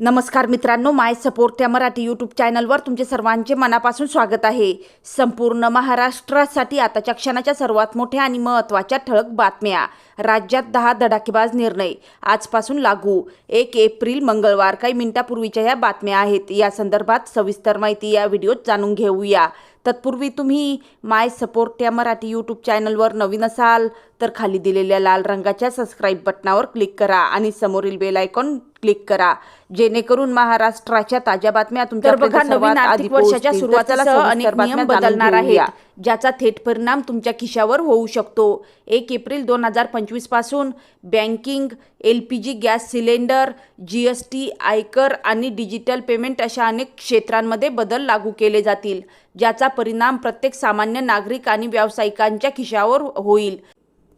नमस्कार मित्रांनो माय सपोर्ट या मराठी यूट्यूब चॅनलवर तुमचे सर्वांचे मनापासून स्वागत आहे. संपूर्ण महाराष्ट्रासाठी आताच्या क्षणाच्या सर्वात मोठ्या आणि महत्त्वाच्या ठळक बातम्या. राज्यात दहा धडाकेबाज निर्णय आजपासून लागू. एक एप्रिल मंगळवार काही मिनिटापूर्वीच्या या बातम्या आहेत. या संदर्भात सविस्तर माहिती या व्हिडिओत जाणून घेऊया. तत्पूर्वी तुम्ही माय सपोर्ट या मराठी यूट्यूब चॅनलवर नवीन असाल तर खाली दिलेल्या लाल रंगाच्या सबस्क्राईब बटनावर क्लिक करा आणि समोरील बेल आयकॉन क्लिक करा. जेणेकरून महाराष्ट्राच्या ताज्या बातम्या तुमच्या बघा नवीन आर्थिक वर्षाच्या सुरुवातीला अनेक नियम बदलणार आहेत. ज्याचा थेट परिणाम तुमच्या खिशावर होऊ शकतो. एक एप्रिल दोन हजार पंचवीसपासून banking L P G gas cylinder G S T आयकर आणि डिजिटल पेमेंट अशा अनेक क्षेत्रांमध्ये बदल लागू केले जातील ज्याचा परिणाम प्रत्येक सामान्य नागरिक आणि व्यावसायिकांच्या खिशावर होईल.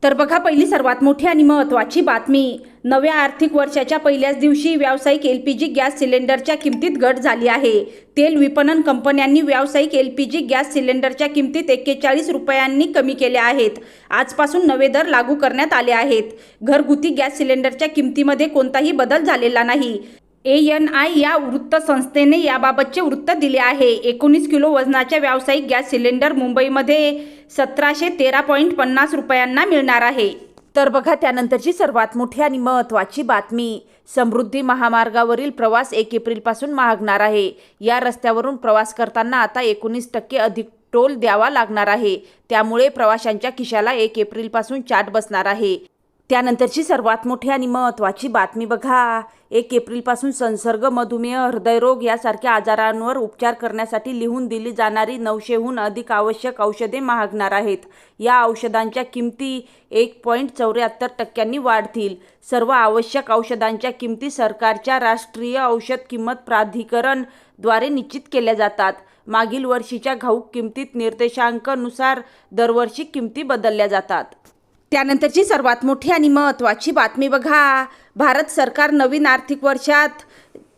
तर बघा पहिली सर्वात मोठी आणि महत्त्वाची बातमी. नव्या आर्थिक वर्षाच्या पहिल्याच दिवशी व्यावसायिक एल पी जी गॅस सिलेंडरच्या किमतीत घट झाली आहे. तेल विपणन कंपन्यांनी व्यावसायिक एल पी जी गॅस सिलेंडरच्या किमतीत एक्केचाळीस रुपयांनी कमी केल्या आहेत. आजपासून नवे दर लागू करण्यात आले आहेत. घरगुती गॅस सिलेंडरच्या किमतीमध्ये कोणताही बदल झालेला नाही. ए एन आय या वृत्तसंस्थेने याबाबतचे वृत्त दिले आहे. एकोणीस किलो वजनाच्या व्यावसायिक गॅस सिलेंडर मुंबईमध्ये सतराशे तेरा पॉईंट पन्नास रुपयांना मिळणार आहे. तर बघा त्यानंतरची सर्वात मोठी आणि महत्त्वाची बातमी. समृद्धी महामार्गावरील प्रवास एक एप्रिलपासून महागणार आहे. या रस्त्यावरून प्रवास करताना आता एकोणीस टक्के अधिक टोल द्यावा लागणार आहे. त्यामुळे प्रवाशांच्या खिशाला एक एप्रिलपासून चाट बसणार आहे. त्यानंतरची सर्वात मोठी आणि महत्त्वाची बातमी बघा. एक एप्रिलपासून संसर्ग मधुमेह हृदयरोग यासारख्या आजारांवर उपचार करण्यासाठी लिहून दिली जाणारी नऊशेहून अधिक आवश्यक औषधे महागणार आहेत. या औषधांच्या किमती एक पॉईंट चौऱ्याहत्तर टक्क्यांनी वाढतील. सर्व आवश्यक औषधांच्या किमती सरकारच्या राष्ट्रीय औषध किंमत प्राधिकरणद्वारे निश्चित केल्या जातात. मागील वर्षीच्या घाऊक किमतीत निर्देशांकानुसार दरवर्षी किमती बदलल्या जातात. त्यानंतरची सर्वात मोठी आणि महत्त्वाची बातमी बघा. भारत सरकार नवीन आर्थिक वर्षात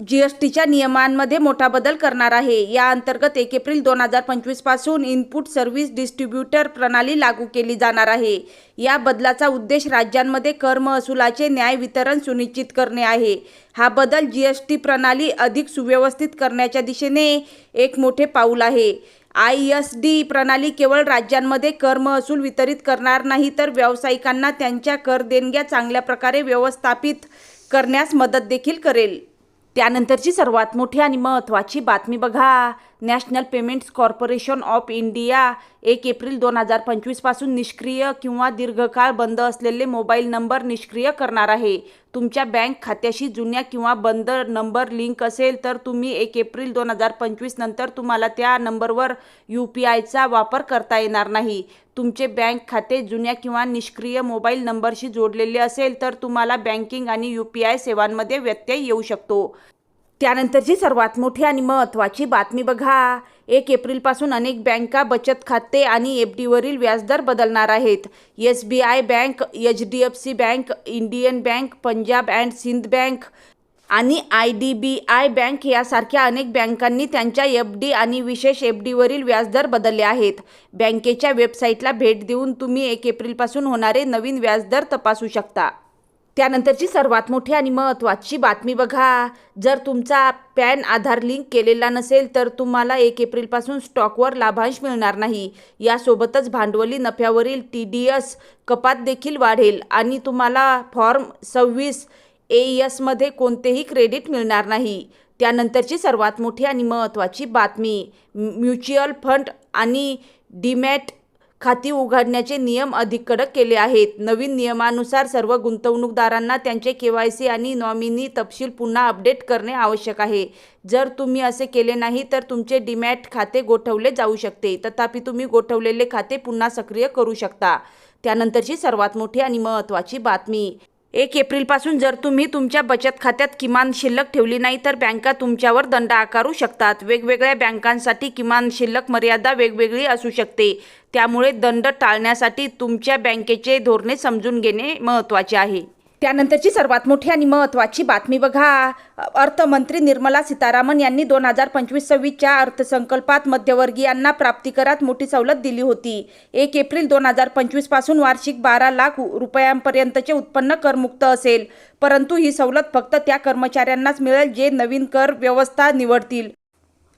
जी एस टीच्या नियमांमध्ये मोठा बदल करणार आहे. या अंतर्गत एक एप्रिल दोन हजार पंचवीसपासून इनपुट सर्व्हिस डिस्ट्रीब्युटर प्रणाली लागू केली जाणार आहे. या बदलाचा उद्देश राज्यांमध्ये कर महसुलाचे न्याय वितरण सुनिश्चित करणे आहे. हा बदल जी एस टी प्रणाली अधिक सुव्यवस्थित करण्याच्या दिशेने एक मोठे पाऊल आहे. आय एस डी प्रणाली केवळ राज्यांमध्ये कर महसूल वितरित करणार नाही तर व्यावसायिकांना त्यांच्या कर देणग्या चांगल्या प्रकारे व्यवस्थापित करण्यास मदत देखील करेल. त्यानंतरची सर्वात मोठी आणि महत्त्वाची बातमी बघा. National payments corporation of India एक एप्रिल दोन हजार पंचवीसपासून निष्क्रिय किंवा दीर्घकाळ बंद असलेले मोबाईल नंबर निष्क्रिय करणार आहे. तुमच्या बँक खात्याशी जुन्या किंवा बंद नंबर लिंक असेल तर तुम्ही एक एप्रिल दोन हजार पंचवीस नंतर तुम्हाला त्या नंबरवर यू पी आयचा वापर करता येणार नाही. तुमचे बँक खाते जुन्या किंवा निष्क्रिय मोबाईल नंबरशी जोडलेले असेल तर तुम्हाला बँकिंग आणि यू पी आय सेवांमध्ये व्यत्यय येऊ शकतो. त्यानंतरची सर्वात मोठी आणि महत्त्वाची बातमी बघा. एक एप्रिलपासून अनेक बँका बचत खाते आणि एफ डीवरील व्याजदर बदलणार आहेत. S B I bank H D F C bank Indian bank Punjab and Sind bank आणि I D B I bank यासारख्या अनेक बँकांनी त्यांच्या एफ डी आणि विशेष एफ डीवरील व्याजदर बदलले आहेत. बँकेच्या वेबसाईटला भेट देऊन तुम्ही एक एप्रिलपासून होणारे नवीन व्याजदर तपासू शकता. त्यानंतरची सर्वात मोठी आणि महत्त्वाची बातमी बघा. जर तुमचा पॅन आधार लिंक केलेला नसेल तर तुम्हाला एक एप्रिलपासून स्टॉकवर लाभांश मिळणार नाही. यासोबतच भांडवली नफ्यावरील टी डी एस कपात देखील वाढेल आणि तुम्हाला फॉर्म सव्वीस ए एसमध्ये कोणतेही क्रेडिट मिळणार नाही. त्यानंतरची सर्वात मोठी आणि महत्त्वाची बातमी म्युच्युअल फंड आणि डीमॅट खाती उघडण्याचे नियम अधिक कडक केले आहेत. नवीन नियमानुसार सर्व गुंतवणूकदारांना त्यांचे के वाय सी आणि नॉमिनी तपशील पुन्हा अपडेट करणे आवश्यक आहे. जर तुम्ही असे केले नाही तर तुमचे डीमॅट खाते गोठवले जाऊ शकते. तथापि तुम्ही गोठवलेले खाते पुन्हा सक्रिय करू शकता. त्यानंतरची सर्वात मोठी आणि महत्त्वाची बातमी. एक एप्रिलपासून जर तुम्ही तुमच्या बचत खात्यात किमान शिल्लक ठेवली नाही तर बँका तुमच्यावर दंड आकारू शकतात. वेगवेगळ्या बँकांसाठी किमान शिल्लक मर्यादा वेगवेगळी असू शकते. त्यामुळे दंड टाळण्यासाठी तुमच्या बँकेचे धोरणे समजून घेणे महत्त्वाचे आहे. त्यानंतरची सर्वात मोठी आणि महत्त्वाची बातमी बघा. अर्थमंत्री निर्मला सीतारामन यांनी दोन हजार पंचवीस सव्वीसच्या अर्थसंकल्पात मध्यवर्गीयांना प्राप्तिकरात मोठी सवलत दिली होती. एक एप्रिल दोन हजार पंचवीसपासून वार्षिक बारा लाख रुपयांपर्यंतचे उत्पन्न करमुक्त असेल. परंतु ही सवलत फक्त त्या कर्मचाऱ्यांनाच मिळेल जे नवीन कर व्यवस्था निवडतील.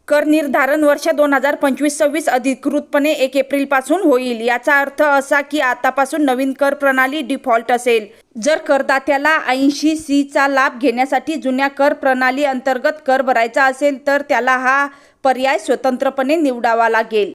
कर निर्धारण वर्ष दोन हजार पंचवीस सव्वीस अधिकृतपणे एक एप्रिलपासून होईल. याचा अर्थ असा की आतापासून नवीन कर प्रणाली डिफॉल्ट असेल. जर करदात्याला ऐंशी सीचा लाभ घेण्यासाठी जुन्या कर प्रणाली अंतर्गत कर भरायचा असेल तर त्याला हा पर्याय स्वतंत्रपणे निवडावा लागेल.